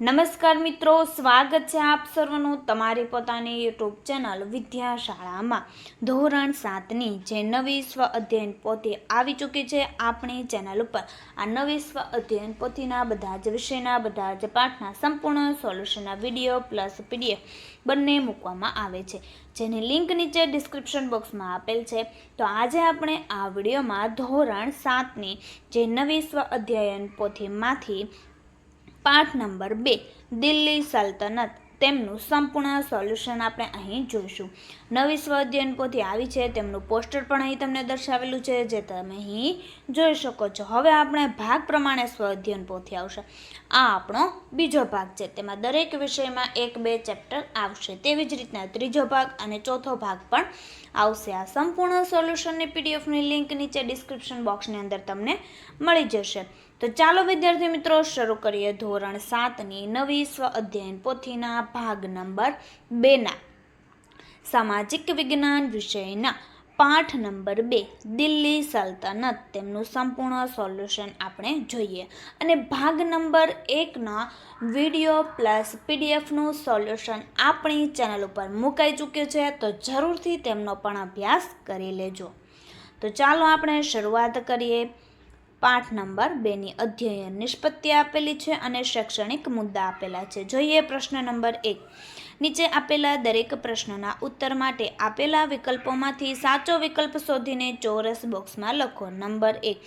નમસ્કાર મિત્રો, સ્વાગત છે આપ સર્વનું તમારી પોતાની યુટ્યુબ ચેનલ વિદ્યાશાળામાં. ધોરણ સાતની જે નવી સ્વ અધ્યયન પોથી આવી ચૂકી છે આપણી ચેનલ ઉપર. આ નવી સ્વ અધ્યયન પોથીના બધા જ વિષયના, બધા જ પાઠના સંપૂર્ણ સોલ્યુશનના વીડિયો પ્લસ પીડીએફ બંને મૂકવામાં આવે છે. જેની લિંક નીચે ડિસ્ક્રિપ્શન બોક્સમાં આપેલ છે. તો આજે આપણે આ વિડીયોમાં ધોરણ સાતની જે નવી સ્વ અધ્યયન પોથીમાંથી પાઠ નંબર બે, દિલ્હી સલ્તનત. તેમનું સંપૂર્ણ સોલ્યુશન આપણે અહીં જોઈશું. નવી સ્વાધ્યયન પોથી આવી છે, તેમનું પોસ્ટર પણ અહીં તમને દર્શાવેલું છે, જે તમે અહીં જોઈ શકો છો. હવે આપણે ભાગ પ્રમાણે સ્વાધ્યયન પોથી આવશે. આ આપણો બીજો ભાગ છે. તેમાં દરેક વિષયમાં એક બે ચેપ્ટર આવશે. તેવી જ રીતના ત્રીજો ભાગ અને ચોથો ભાગ પણ આવશે. આ સંપૂર્ણ સોલ્યુશનની પીડીએફની લિંક નીચે ડિસ્ક્રિપ્શન બોક્સની અંદર તમને મળી જશે. તો ચાલો વિદ્યાર્થી મિત્રો, શરૂ કરીએ ધોરણ સાતની નવી સ્વ અધ્યયન પોથીના ભાગ નંબર બેના સામાજિક વિજ્ઞાન વિષયના પાઠ નંબર બે, દિલ્હી સલ્તનત, તેમનું સંપૂર્ણ સોલ્યુશન આપણે જોઈએ. અને ભાગ નંબર એકના વીડિયો પ્લસ પીડીએફનું સોલ્યુશન આપણી ચેનલ ઉપર મુકાઈ ચૂક્યું છે, તો જરૂરથી તેમનો પણ અભ્યાસ કરી લેજો. તો ચાલો આપણે શરૂઆત કરીએ. પાઠ નંબર બેની અધ્યયન નિષ્પત્તિ આપેલી છે અને શૈક્ષણિક મુદ્દા આપેલા છે. જોઈએ પ્રશ્ન નંબર એક. નીચે આપેલા દરેક પ્રશ્નના ઉત્તર માટે આપેલા વિકલ્પોમાંથી સાચો વિકલ્પ શોધીને ચોરસ બોક્સમાં લખો. નંબર એક.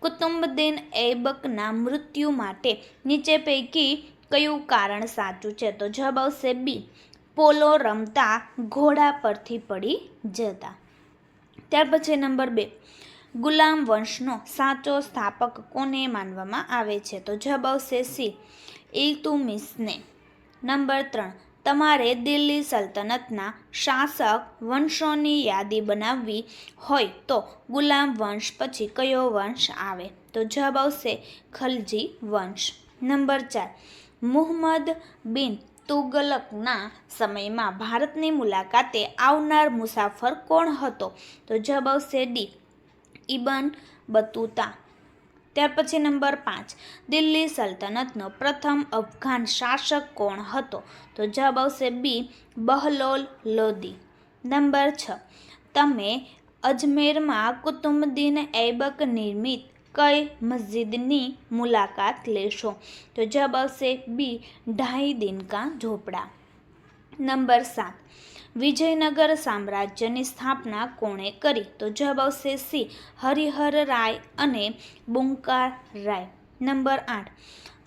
કુતુંબદીન એબકના મૃત્યુ માટે નીચે પૈકી કયું કારણ સાચું છે? તો જવાબ આવશે બી. પોલો રમતા ઘોડા પરથી પડી જતા. ત્યાર પછી નંબર બે. ગુલામ વંશનો સાચો સ્થાપક કોને માનવામાં આવે છે? તો જવાબ આવશે સી. ઇલ્તુમિસને નંબર ત્રણ. તમારે દિલ્હી સલ્તનતના શાસક વંશોની યાદી બનાવવી હોય તો ગુલામ વંશ પછી કયો વંશ આવે? તો જવાબ આવશે ખલજી વંશ. નંબર ચાર. મુહમ્મદ બિન તુગલકના સમયમાં ભારતની મુલાકાતે આવનાર મુસાફર કોણ હતો? તો જવાબ આવશે ડી. ઇબન બતુતા. ત્યાર પછી નંબર પાંચ. દિલ્હી સલ્તનતનો પ્રથમ અફઘાન શાસક કોણ હતો? તો જવાબ આવશે બી, બહલોલ લોદી. નંબર છ. તમે અજમેરમાં કુતુબદ્દીન ઐબક નિર્મિત કઈ મસ્જિદની મુલાકાત લેશો? તો જવાબ આવશે બી, ઢાઈ દિનકા ઝોપડા. નંબર સાત. વિજયનગર સામ્રાજ્યની સ્થાપના કોણે કરી? તો જવાબ આવશે સી, હરિહર રાય અને બુંકાર રાય. નંબર આઠ,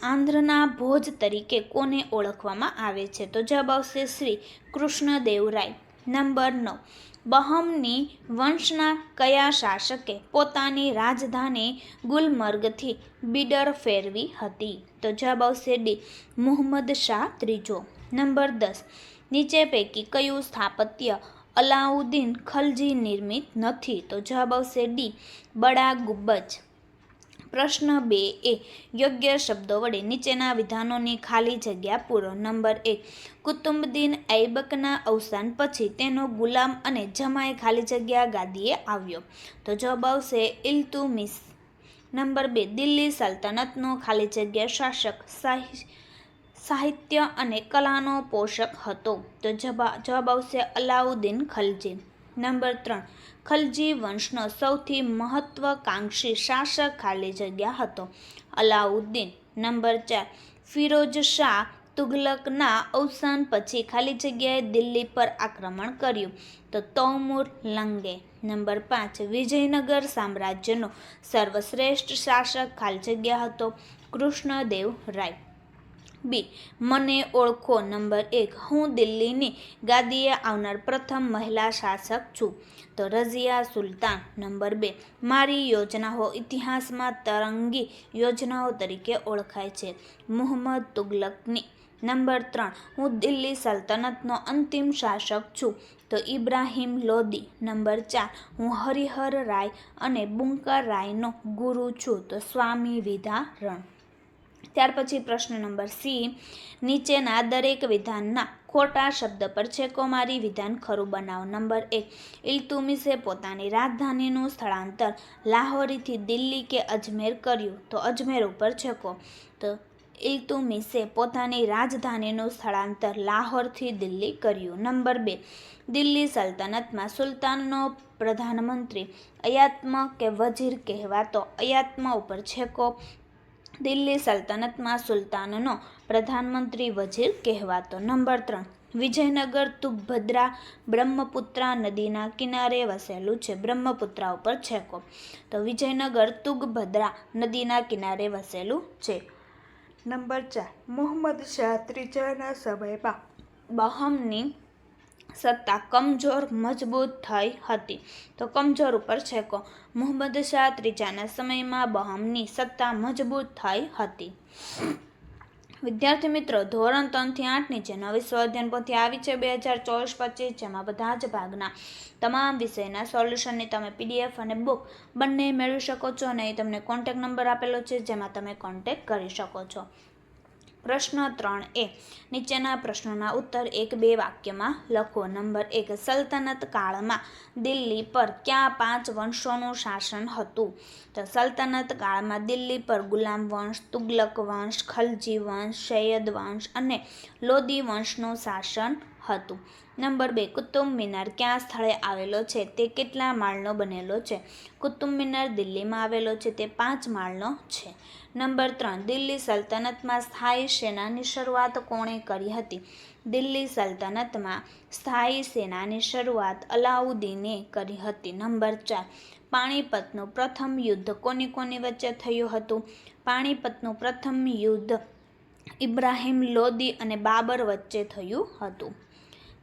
આંધ્રના ભોજ તરીકે કોને ઓળખવામાં આવે છે? તો જવાબ આવશે શ્રી કૃષ્ણદેવરાય નંબર નવ, બહમની વંશના કયા શાસકે પોતાની રાજધાની ગુલમર્ગથી બીડર ફેરવી હતી? તો જવાબ આવશે ડી, મુહમ્મદ શાહ ત્રીજો. નંબર દસ નીચે પૈકી કયું સ્થાપત્ય અલાઉદ્દીન ખલજી નિર્મિત નથી? તો જવાબ આવશે ડી, બડા ગુબ્બજ. પ્રશ્ન બે એ, યોગ્ય શબ્દો વડે નીચેના વિધાનોની ખાલી જગ્યા પૂરો. નંબર એક કુતુબદીન ઐબકના અવસાન પછી તેનો ગુલામ અને જમાઈ ખાલી જગ્યા ગાદીએ આવ્યો. તો જવાબ આવશે ઇલ્તુમિસ. નંબર બે, દિલ્હી સલ્તનતનો ખાલી જગ્યા શાસક શાહી સાહિત્ય અને કલાનો પોષક હતો. તો જવાબ આવશે અલાઉદ્દીન ખલજી. નંબર ત્રણ. ખલજી વંશનો સૌથી મહત્વકાંક્ષી શાસક ખાલી જગ્યા હતો. અલાઉદ્દીન. નંબર ચાર. ફિરોજ શાહ તુઘલકના અવસાન પછી ખાલી જગ્યાએ દિલ્હી પર આક્રમણ કર્યું. તો તૌમુર લંગે. નંબર પાંચ. વિજયનગર સામ્રાજ્યનો સર્વશ્રેષ્ઠ શાસક ખાલી જગ્યા હતો કૃષ્ણદેવ રાય. બી. મને ઓળખો. નંબર એક, હું દિલ્હીની ગાદીએ આવનાર પ્રથમ મહિલા શાસક છું. તો રઝિયા સુલતાન. નંબર બે, મારી યોજનાઓ ઇતિહાસમાં તરંગી યોજનાઓ તરીકે ઓળખાય છે. મોહમ્મદ તુગલકની. નંબર ત્રણ, હું દિલ્હી સલ્તનતનો અંતિમ શાસક છું. તો ઇબ્રાહિમ લોદી. નંબર ચાર, હું હરિહર રાય અને બુંકર રાયનો ગુરુ છું. તો સ્વામી વિધારણ. ત્યાર પછી પ્રશ્ન નંબર સી, નીચેના દરેક વિધાનના ખોટા શબ્દ પર છેકો મારી વિધાન ખરું બનાવો. નંબર એક ઇલતુમિસે પોતાની રાજધાનીનું સ્થળાંતર લાહોરીથી દિલ્હી કે અજમેર કર્યું તો અજમેર ઉપર છેકો. તો ઇલ્તુમિસે પોતાની રાજધાનીનું સ્થળાંતર લાહોરથી દિલ્હી કર્યું. નંબર બે, દિલ્હી સલ્તનતમાં સુલતાનનો પ્રધાનમંત્રી અયાત્મ કે વજીર કહેવાતો અયાત્મ ઉપર છેકો દિલ્હી સલ્તનતમાં સુલતાનનો પ્રધાનમંત્રી વજીર કહેવાતો નંબર ત્રણ. વિજયનગર તુગભદ્રા બ્રહ્મપુત્રા નદીના કિનારે વસેલું છે. બ્રહ્મપુત્રા ઉપર છેકો. તો વિજયનગર તુગભદ્રા નદીના કિનારે વસેલું છે. નંબર ચાર. મોહમ્મદ શાહ ત્રીજાના સમયમાં બહમની સત્તા કમજોર મજબૂત થઈ હતી. તો કમજોર ઉપર છેકો. મોહમ્મદ શાહ ત્રીજાના સમયમાં બહમની સત્તા મજબૂત થઈ હતી. વિદ્યાર્થી મિત્રો, ધોરણ ત્રણથી આઠની જે નવી સ્વાધ્યાન પોથી આવી છે બે હજાર ચોવીસ પચીસ, જેમાં બધા જ ભાગના તમામ વિષયના સોલ્યુશનની તમે પીડીએફ અને બુક બંને મેળવી શકો છો અને એ તમને કોન્ટેક નંબર આપેલો છે, જેમાં તમે કોન્ટેક કરી શકો છો. પ્રશ્ન ત્રણ એ, નીચેના પ્રશ્નોના ઉત્તર એક બે વાક્યમાં લખો. નંબર એક, સલ્તનત કાળમાં દિલ્હી પર ક્યાં પાંચ વંશોનું શાસન હતું? તો સલ્તનત કાળમાં દિલ્હી પર ગુલામ વંશ, તુગલક વંશ, ખલજી વંશ, સૈયદ વંશ અને લોદી વંશનું શાસન હતું. નંબર બે, કુતુબ મિનાર ક્યાં સ્થળે આવેલો છે? તે કેટલા માળનો બનેલો છે? કુતુબ મિનાર દિલ્હીમાં આવેલો છે. તે પાંચ માળનો છે. નંબર ત્રણ, દિલ્હી સલ્તનતમાં સ્થાયી સેનાની શરૂઆત કોણે કરી હતી? દિલ્હી સલ્તનતમાં સ્થાયી સેનાની શરૂઆત અલાઉદ્દીને કરી હતી. નંબર ચાર, પાણીપતનું પ્રથમ યુદ્ધ કોની કોની વચ્ચે થયું હતું? પાણીપતનું પ્રથમ યુદ્ધ ઇબ્રાહિમ લોદી અને બાબર વચ્ચે થયું હતું.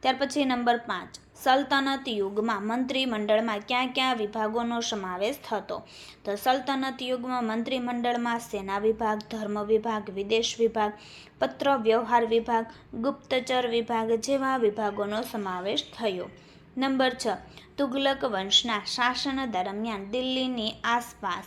ત્યાર પછી નંબર પાંચ. સલ્તનત યુગમાં મંત્રીમંડળમાં ક્યાં ક્યાં વિભાગોનો સમાવેશ થતો? તો સલ્તનત યુગમાં મંત્રીમંડળમાં સેના વિભાગ, ધર્મ વિભાગ, વિદેશ વિભાગ, પત્ર વ્યવહાર વિભાગ, ગુપ્તચર વિભાગ જેવા વિભાગોનો સમાવેશ થયો. નંબર છ, તુગલક વંશના શાસન દરમિયાન દિલ્હીની આસપાસ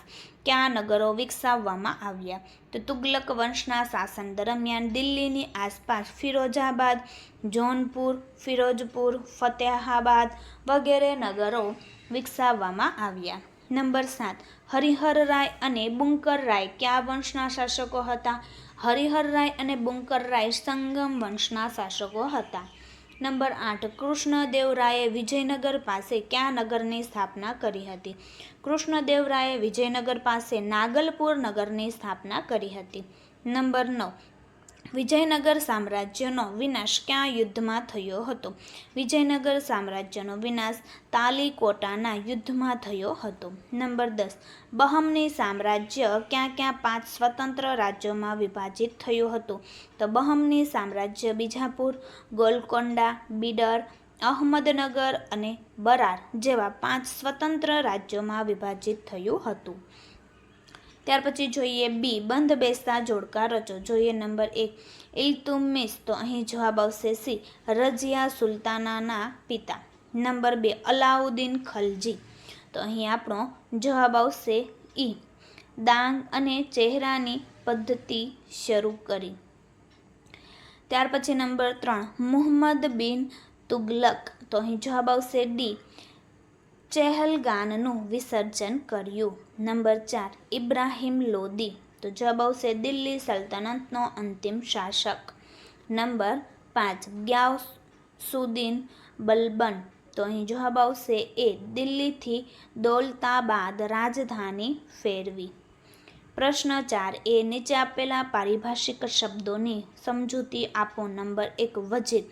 કયા નગરો વિકસાવવામાં આવ્યા? તો તુગલક વંશના શાસન દરમિયાન દિલ્હીની આસપાસ ફિરોજાબાદ જોનપુર, ફિરોજપુર, ફતેહાબાદ વગેરે નગરો વિકસાવવામાં આવ્યા. નંબર સાત, હરિહર રાય અને બુંકર રાય કયા વંશના શાસકો હતા? હરિહર રાય અને બુંકર રાય સંગમ વંશના શાસકો હતા. નંબર આઠ, કૃષ્ણદેવરાયે વિજયનગર પાસે કયા નગરની સ્થાપના કરી હતી? કૃષ્ણદેવરાયે વિજયનગર પાસે નાગલપુર નગરની સ્થાપના કરી હતી. નંબર નવ વિજયનગર સામ્રાજ્યનો વિનાશ ક્યાં યુદ્ધમાં થયો હતો? વિજયનગર સામ્રાજ્યનો વિનાશ તાલીકોટાના યુદ્ધમાં થયો હતો. નંબર દસ. બહમની સામ્રાજ્ય ક્યાં ક્યાં પાંચ સ્વતંત્ર રાજ્યોમાં વિભાજિત થયું હતું? તો બહમની સામ્રાજ્ય બીજાપુર, ગોલકોંડા, બીડર, અહમદનગર અને બરાર જેવા પાંચ સ્વતંત્ર રાજ્યોમાં વિભાજિત થયું હતું. ત્યાર પછી જોઈએ બી, બંધ બેસતા જોડકા રચો. જોઈએ નંબર એક ઇલતુમિસ તો અહીં જવાબ આવશે સી, રજિયા સુલતાનાના પિતા. નંબર બે, અલાઉદ્દીન ખલજી. તો અહીં આપણો જવાબ આવશે ઈ, દાંગ અને ચહેરાની પદ્ધતિ શરૂ કરી. ત્યાર પછી નંબર ત્રણ, મુહમ્મદ બિન તુગલક. તો અહીં જવાબ આવશે ડી ચહેલગાનનું વિસર્જન કર્યું. નંબર ચાર, ઇબ્રાહિમ લોદી. તો જવાબ આવશે દિલ્હી સલ્તનતનો અંતિમ શાસક. નંબર પાંચ ગ્યાસુદ્દીન બલબન. તો અહીં જવાબ આવશે એ, દિલ્હીથી દોલતાબાદ રાજધાની ફેરવી. પ્રશ્ન ચાર. એ નીચે આપેલા પારિભાષિક શબ્દોની સમજૂતી આપો. નંબર એક, વજીર.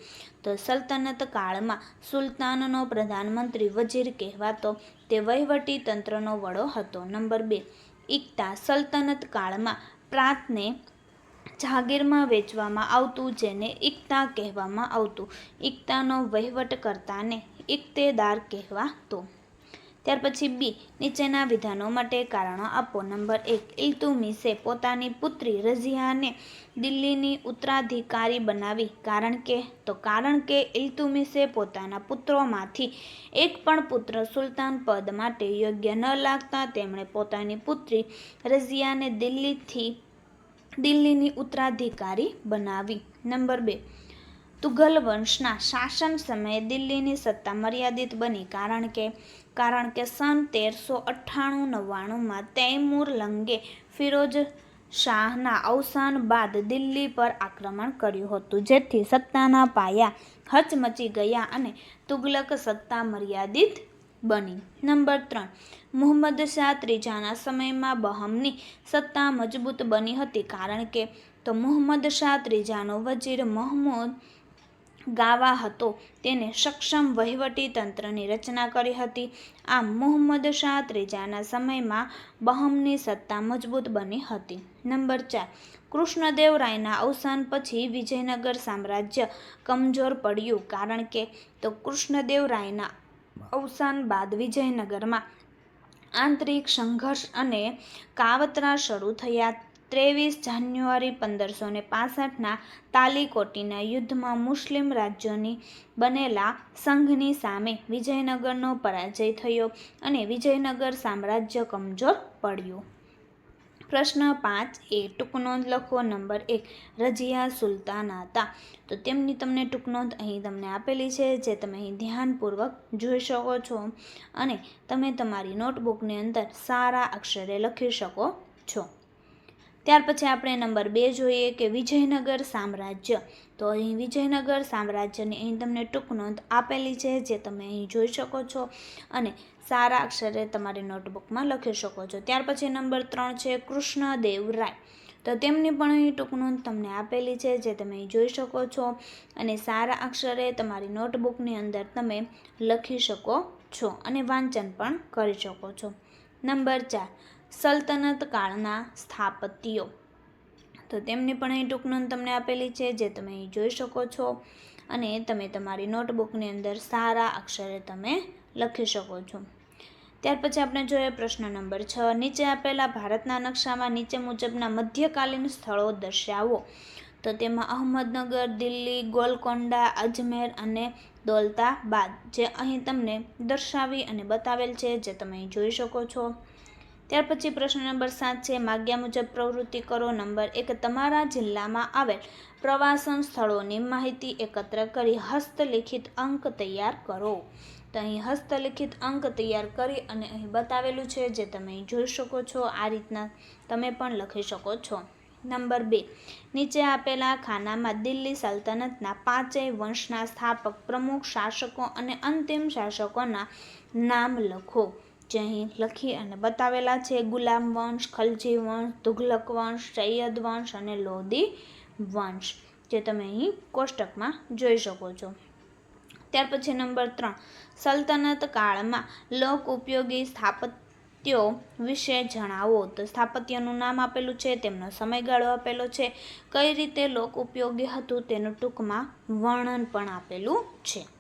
તો સલ્તનત કાળમાં સુલતાનનો પ્રધાનમંત્રી વજીર કહેવાતો. તે વહીવટી તંત્રનો વડો હતો. નંબર બે ઇકતા સલ્તનત કાળમાં પ્રાંતને જાગીરમાં વેચવામાં આવતું, જેને ઇકતા કહેવામાં આવતું. ઇકતાનો વહીવટ કરતાને ઇકતેદાર કહેવાતો. ત્યાર પછી બી નીચેના વિધાનો માટે કારણો આપો. નંબર એક ઇલ્તુમિશે પોતાની પુત્રી રઝિયાને દિલ્હીની ઉત્તરાધિકારી બનાવી. કારણ કે, તો કારણ કે ઇલ્તુમિશે પોતાના પુત્રોમાંથી એક પણ પુત્ર સુલતાન પદ માટે યોગ્ય ન લાગતા તેમણે પોતાની પુત્રી રઝિયાને દિલ્હીથી, દિલ્હીની ઉત્તરાધિકારી બનાવી. નંબર બે તુઘલ વંશના શાસન સમયે દિલ્હીની સત્તા મર્યાદિત બની કારણ કે કારણ કે સન તેરસો અઠ્ઠાણું નવ્વાણુંમાં તૈમૂર લંગે ફિરોજ શાહના અવસાન બાદ દિલ્હી પર આક્રમણ કર્યું હતું, જેથી સત્તાના પાયા હચમચી ગયા અને તુગલક સત્તા મર્યાદિત બની. નંબર ત્રણ, મોહમ્મદ શાહ ત્રીજાના સમયમાં બહમની સત્તા મજબૂત બની હતી કારણ કે, તો મોહમ્મદ શાહ ત્રીજાનો વજીર મહમૂદ ગાવા હતો. તેને સક્ષમ વહીવટી તંત્રની રચના કરી હતી. આમ મોહમ્મદ શાહ ત્રીજાના સમયમાં બહમની સત્તા મજબૂત બની હતી. નંબર ચાર, કૃષ્ણદેવ રાયના અવસાન પછી વિજયનગર સામ્રાજ્ય કમજોર પડ્યું. કારણ કે તો કૃષ્ણદેવ રાયના અવસાન બાદ વિજયનગરમાં આંતરિક સંઘર્ષ અને કાવતરા શરૂ થયા ત્રેવીસ જાન્યુઆરી પંદરસો ને પાસઠના તાલીકોટીના યુદ્ધમાં મુસ્લિમ રાજ્યોની બનેલા સંઘની સામે વિજયનગરનો પરાજય થયો અને વિજયનગર સામ્રાજ્ય કમજોર પડ્યું. પ્રશ્ન પાંચ એ ટૂંકનોંધ લખો. નંબર એક રજિયા સુલતાન હતા. તો તેમની તમને ટૂંકનોંધ અહીં તમને આપેલી છે જે તમે અહીં ધ્યાનપૂર્વક જોઈ શકો છો અને તમે તમારી નોટબુકની અંદર સારા અક્ષરે લખી શકો છો. ત્યાર પછી આપણે નંબર બે જોઈએ કે વિજયનગર સામ્રાજ્ય. તો અહીં વિજયનગર સામ્રાજ્યની અહીં તમને ટૂંક નોંધ આપેલી છે, જે તમે અહીં જોઈ શકો છો અને સારા અક્ષરે તમારી નોટબુકમાં લખી શકો છો. ત્યાર પછી નંબર ત્રણ છે, કૃષ્ણદેવ રાય. તો તેમની પણ અહીં ટૂંક નોંધ તમને આપેલી છે, જે તમે અહીં જોઈ શકો છો અને સારા અક્ષરે તમારી નોટબુકની અંદર તમે લખી શકો છો અને વાંચન પણ કરી શકો છો. નંબર ચાર સલ્તનત કાળના સ્થાપત્યો. તો તેમની પણ અહીં ટૂંકનોંધ તમને આપેલી છે, જે તમે અહીં જોઈ શકો છો. અને તમે તમારી નોટબુકની અંદર સારા અક્ષરે તમે લખી શકો છો. ત્યાર પછી આપણે જોઈએ પ્રશ્ન નંબર છ. નીચે આપેલા ભારતના નકશામાં નીચે મુજબના મધ્યકાલીન સ્થળો દર્શાવો. તો તેમાં અહમદનગર, દિલ્હી, ગોલકોંડા, અજમેર અને દોલતાબાદ, જે અહીં તમને દર્શાવી અને બતાવેલ છે, જે તમે અહીં જોઈ શકો છો. ત્યાર પછી પ્રશ્ન નંબર સાત છે, માગ્યા મુજબ પ્રવૃત્તિ કરો. નંબર એક, તમારા જિલ્લામાં આવેલ પ્રવાસન સ્થળોની માહિતી એકત્ર કરી હસ્તલિખિત અંક તૈયાર કરો. તો અહીં હસ્તલિખિત અંક તૈયાર કરી અને અહીં બતાવેલું છે જે તમે જોઈ શકો છો. આ રીતના તમે પણ લખી શકો છો. નંબર બે, નીચે આપેલા ખાનામાં દિલ્હી સલ્તનતના પાંચેય વંશના સ્થાપક, પ્રમુખ, શાસકો અને અંતિમ શાસકોના નામ લખો. જે અહીં લખી અને બતાવેલા છે ગુલામ વંશ, ખલજી વંશ, તુઘલક વંશ, સૈયદ વંશ અને લોધી વંશ, જે તમે અહીં કોષ્ટકમાં જોઈ શકો છો. ત્યાર પછી નંબર ત્રણ. સલ્તનત કાળમાં લોક ઉપયોગી સ્થાપત્યો વિશે જણાવો. તો સ્થાપત્યનું નામ આપેલું છે, તેમનો સમયગાળો આપેલો છે, કઈ રીતે લોક ઉપયોગી હતું તેનું ટૂંકમાં વર્ણન પણ આપેલું છે.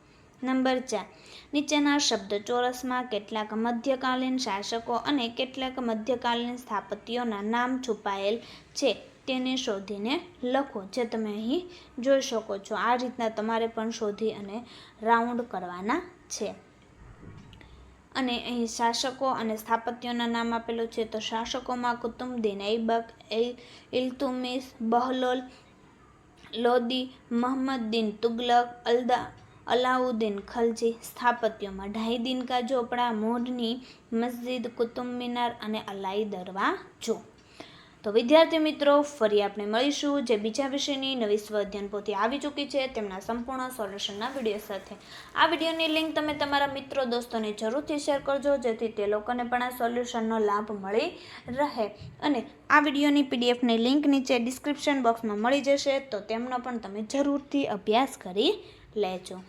નંબર ચાર. નીચેના શબ્દ ચોરસમાં કેટલાક મધ્યકાલીન શાસકો અને કેટલાક મધ્યકાલીન સ્થાપત્યોના નામ છુપાયેલ છે. તેને શોધીને લખો. જે તમે અહીં જોઈ શકો છો, આ રીતના તમારે પણ શોધી અને રાઉન્ડ કરવાના છે. અને અહીં શાસકો અને સ્થાપત્યોના નામ આપેલું છે. તો શાસકોમાં કુતુબદ્દીન ઐબક ઇલ્તુમિસ, બહલોલ, લોદી મહમ્મદ્દીન તુગલક, અલદા અલાઉદ્દીન ખલજી સ્થાપત્યોમાં ઢાઈદીન કા ઝોપડા મોઢની મસ્જિદ, કુતુબ મિનાર અને અલાઈ દરવાજો તો વિદ્યાર્થી મિત્રો, ફરી આપણે મળીશું જે બીજા વિષયની નવી સ્વ અધ્યયન પોથી આવી ચૂકી છે તેમના સંપૂર્ણ સોલ્યુશનના વીડિયો સાથે. આ વિડીયોની લિંક તમે તમારા મિત્રો દોસ્તોને જરૂરથી શેર કરજો, જેથી તે લોકોને પણ આ સોલ્યુશનનો લાભ મળી રહે. અને આ વિડીયોની પીડીએફની લિંક નીચે ડિસ્ક્રિપ્શન બોક્સમાં મળી જશે, તો તેમનો પણ તમે જરૂરથી અભ્યાસ કરી લેજો.